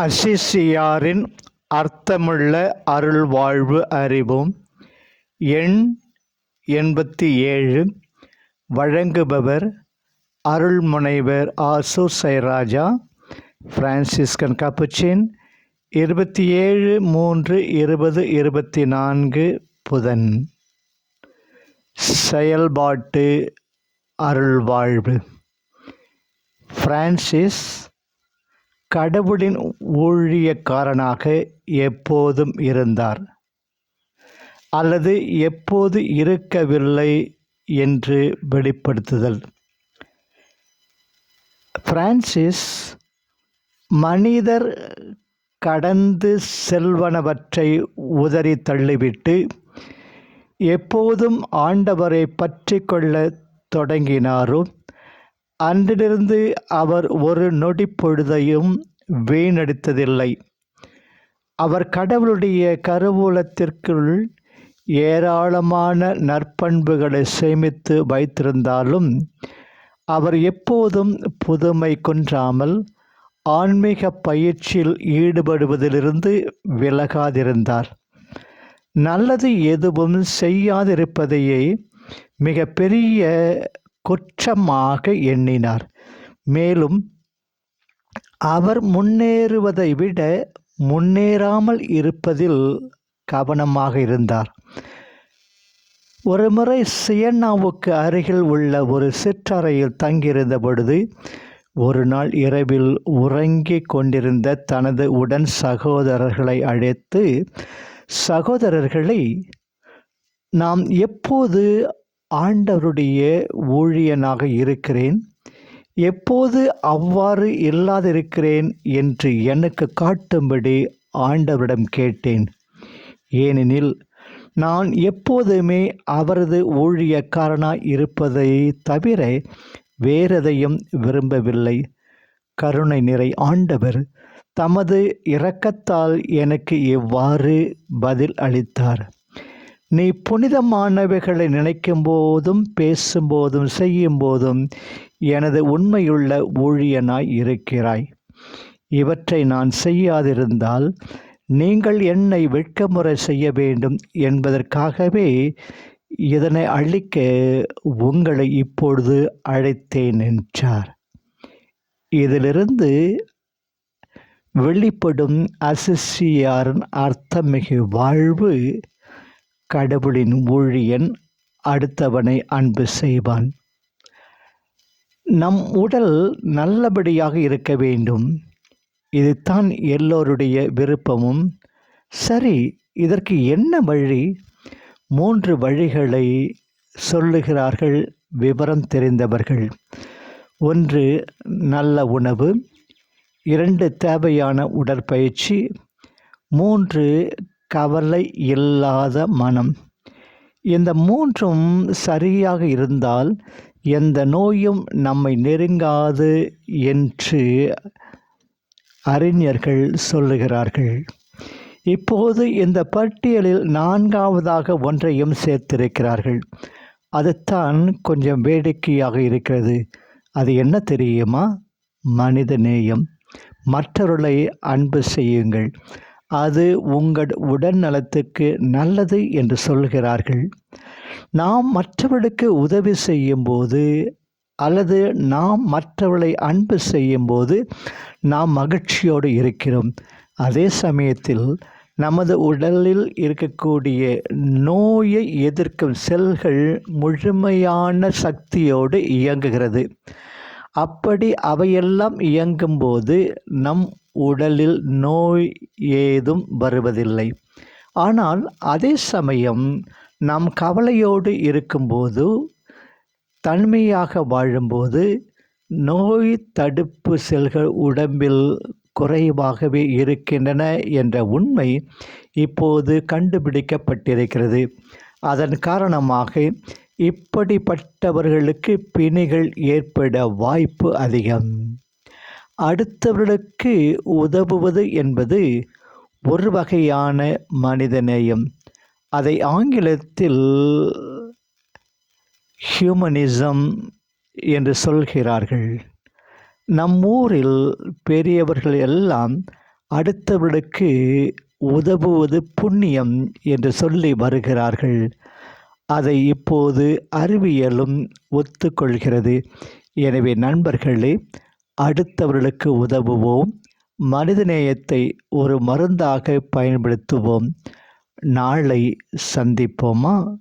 அசிசியாரின் அர்த்தமுள்ள அருள்வாழ்வு அறிவோம் எண் எண்பத்தி ஏழு. வழங்குபவர் அருள்முனைவர் ஆசு சைராஜா பிரான்சிஸ்கன் கப்புச்சின் இருபத்தி ஏழு மூன்று இருபது இருபத்தி நான்கு புதன். செயல்பாட்டு அருள்வாழ்வு. பிரான்சிஸ் கடவுளின் ஊழியக்காரனாக எப்போதும் இருந்தார். அல்லது எப்போது இருக்கவில்லை என்று வெளிப்படுத்துதல். பிரான்சிஸ் மனிதர் கடந்து செல்வனவற்றை உதறி தள்ளிவிட்டு எப்போதும் ஆண்டவரை பற்றி கொள்ள தொடங்கினாரோ அன்றிலிருந்து அவர் ஒரு நொடி பொழுதையும் வீணடித்ததில்லை. அவர் கடவுளுடைய கருவூலத்திற்குள் ஏராளமான நற்பண்புகளை சேமித்து வைத்திருந்தாலும் அவர் எப்போதும் புதுமை குன்றாமல் ஆன்மீக பயிற்சியில் ஈடுபடுவதிலிருந்து விலகாதிருந்தார். நல்லது எதுவும் செய்யாதிருப்பதையே மிக பெரிய குற்றமாக எண்ணினார். மேலும் அவர் முன்னேறுவதை விட முன்னேறாமல் இருப்பதில் கவனமாக இருந்தார். ஒருமுறை சியன்னாவுக்கு அருகில் உள்ள ஒரு சிற்றறையில் தங்கியிருந்த பொழுது ஒரு நாள் இரவில் உறங்கிக் கொண்டிருந்த தனது உடன் சகோதரர்களை அழைத்து சகோதரர்களை நாம் எப்போது ஆண்டவருடைய ஊழியனாக இருக்கிறேன். எப்போது அவ்வாறு இல்லாதிருக்கிறேன் என்று எனக்கு காட்டும்படி ஆண்டவரிடம் கேட்டேன். ஏனெனில் நான் எப்போதுமே அவரது ஊழியக்காரனாய் இருப்பதை தவிர வேறெதையும் விரும்பவில்லை. கருணை நிறை ஆண்டவர் தமது இரக்கத்தால் எனக்கு எவ்வாறு பதில் அளித்தார். நீ புனிதமானவைகளை நினைக்கும் போதும் பேசும்போதும் செய்யும் போதும் எனது உண்மையுள்ள ஊழியனாய் இருக்கிறாய். இவற்றை நான் செய்யாதிருந்தால் நீங்கள் என்னை வெட்கமுறை செய்ய வேண்டும் என்பதற்காகவே இதனை அழிக்க உங்களை இப்பொழுது அழைத்தேன் என்றார். இதிலிருந்து வெளிப்படும் அசிசியாரின் அர்த்தமிகு வாழ்வு கடவுளின் ஊழியன் அடுத்தவனை அன்பு செய்வான். நம் உடல் நல்லபடியாக இருக்க வேண்டும். இதுதான் எல்லோருடைய விருப்பமும். சரி இதற்கு என்ன வழி? மூன்று வழிகளை சொல்லுகிறார்கள் விவரம் தெரிந்தவர்கள். ஒன்று நல்ல உணவு. இரண்டு தேவையான உடற்பயிற்சி. மூன்று கவலை இல்லாத மனம். இந்த மூன்றும் சரியாக இருந்தால் எந்த நோயும் நம்மை நெருங்காது என்று அறிஞர்கள் சொல்லுகிறார்கள். இப்போது இந்த பட்டியலில் நான்காவதாக ஒன்றையும் சேர்த்திருக்கிறார்கள். அதுதான் கொஞ்சம் வேடிக்கையாக இருக்கிறது. அது என்ன தெரியுமா? மனித நேயம் மற்றவர்களை அன்பு செய்யுங்கள். அது உங்கள் உடல் நலத்துக்கு நல்லது என்று சொல்கிறார்கள். நாம் மற்றவர்களுக்கு உதவி செய்யும்போது அல்லது நாம் மற்றவர்களை அன்பு செய்யும்போது நாம் மகிழ்ச்சியோடு இருக்கிறோம். அதே சமயத்தில் நமது உடலில் இருக்கக்கூடிய நோயை எதிர்க்கும் செல்கள் முழுமையான சக்தியோடு இயங்குகிறது. அப்படி அவையெல்லாம் இயங்கும்போது நம் உடலில் நோய் ஏதும் வருவதில்லை. ஆனால் அதே சமயம் நாம் கவலையோடு இருக்கும்போது தன்மையாக வாழும்போது நோய் தடுப்பு செல்கள் உடம்பில் குறைவாகவே இருக்கின்றன என்ற உண்மை இப்போது கண்டுபிடிக்கப்பட்டிருக்கிறது. அதன் காரணமாக இப்படிப்பட்டவர்களுக்கு பிணிகள் ஏற்பட வாய்ப்பு அதிகம். அடுத்தவர்களுக்கு உதவுவது என்பது ஒரு வகையான மனிதநேயம். அதை ஆங்கிலத்தில் ஹியூமனிசம் என்று சொல்கிறார்கள். நம் ஊரில் பெரியவர்கள் எல்லாம் அடுத்தவர்களுக்கு உதவுவது புண்ணியம் என்று சொல்லி வருகிறார்கள். அதை இப்போது அறிவியலும் ஒத்துக்கொள்கிறது. எனவே நண்பர்களே அடுத்தவர்களுக்கு உதவுவோம். மனிதநேயத்தை ஒரு மருந்தாக பயன்படுத்துவோம். நாளை சந்திப்போமா?